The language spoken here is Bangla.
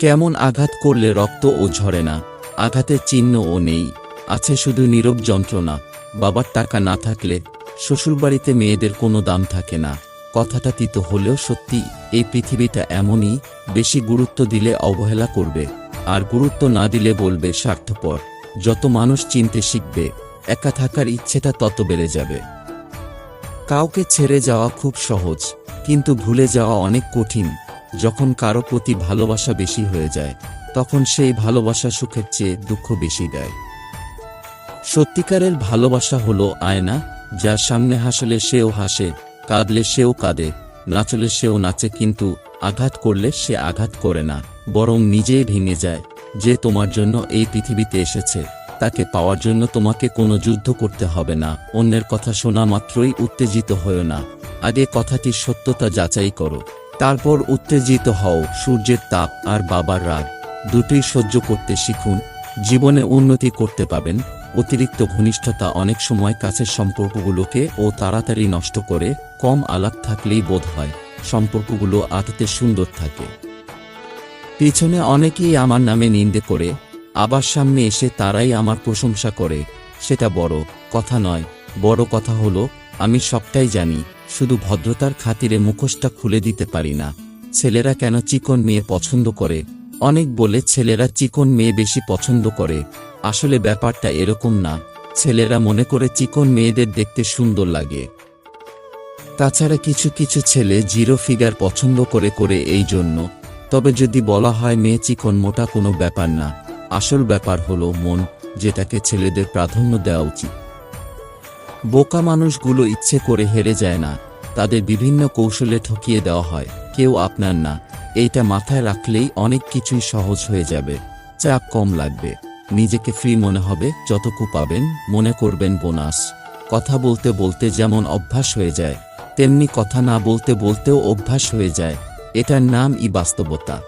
কেমন আঘাত করলে রক্ত ও ঝরে না? আঘাতের চিহ্ন ও নেই। আছে শুধু নীরব যন্ত্রণা। বাবার টাকা না থাকলে শ্বশুরবাড়িতে মেয়েদের কোনো দাম থাকে না। কথাটা তিত হলেও সত্যি, এই পৃথিবীটা এমনই, বেশি গুরুত্ব দিলে অবহেলা করবে। আর গুরুত্ব না দিলে বলবে স্বার্থপর। যত মানুষ চিনতে শিখবে, একা থাকার ইচ্ছেটা তত বেড়ে যাবে। কাউকে ছেড়ে যাওয়া খুব সহজ, কিন্তু ভুলে যাওয়া অনেক কঠিন। যখন কারও প্রতি ভালোবাসা বেশি হয়ে যায়, তখন সেই ভালোবাসা সুখের চেয়ে দুঃখ বেশি দেয়। সত্যিকারের ভালোবাসা হলো আয়না যার সামনে হাসলে সেও হাসে, কাঁদলে সেও কাঁদে, নাচলে সেও নাচে, কিন্তু আঘাত করলে সে আঘাত করে না, বরং নিজেই ভেঙে যায়, যে তোমার জন্য এই পৃথিবীতে এসেছে, তাকে পাওয়ার জন্য তোমাকে কোনো যুদ্ধ করতে হবে না, অন্যের কথা শোনা মাত্রই উত্তেজিত হও না, আগে কথাটির সত্যতা যাচাই করো। তারপর উত্তেজিত হও, সূর্যের তাপ আর বাবার রাগ। দুটোই সহ্য করতে শিখুন, জীবনে উন্নতি করতে পাবেন। অতিরিক্ত ঘনিষ্ঠতা অনেক সময় কাছের সম্পর্কগুলোকে ও তাড়াতাড়ি নষ্ট করে, কম আলাপ থাকলেই বোধ হয়, সম্পর্কগুলো আদতে সুন্দর থাকে। পিছনে অনেকেই আমার নামে নিন্দে করে, আবার সামনে এসে তারাই আমার প্রশংসা করে। সেটা বড় কথা নয়, বড় কথা হলো, আমি সবটাই জানি। শুধু ভদ্রতার খাতিরে মুখোশটা খুলে দিতে পারি না। ছেলেরা কেন চিকন মেয়ে পছন্দ করে? অনেক বলে ছেলেরা চিকন মেয়ে বেশি পছন্দ করে। আসলে ব্যাপারটা এরকম না। ছেলেরা মনে করে চিকন মেয়েদের দেখতে সুন্দর লাগে। তাছাড়া কিছু কিছু ছেলে জিরো ফিগার পছন্দ করে করে এই জন্য। তবে যদি বলা হয় মেয়ে চিকন মোটা কোনো ব্যাপার না। আসল ব্যাপার হলো মন, যেটাকে ছেলেদের প্রাধান্য দেওয়া উচিত। বোকা মানুষগুলো ইচ্ছে করে হেরে যায় না। তাদের বিভিন্ন কৌশলে ঠকিয়ে দেওয়া হয়। কেউ আপনার না। এইটা মাথায় রাখলেই অনেক কিছুই সহজ হয়ে যাবে। চাপ কম লাগবে। নিজেকে ফ্রি মনে হবে। যতটুকু পাবেন, মনে করবেন বোনাস। কথা বলতে বলতে যেমন অভ্যাস হয়ে যায়, তেমনি কথা না বলতে বলতেও অভ্যাস হয়ে যায়। এটার নাম ই বাস্তবতা।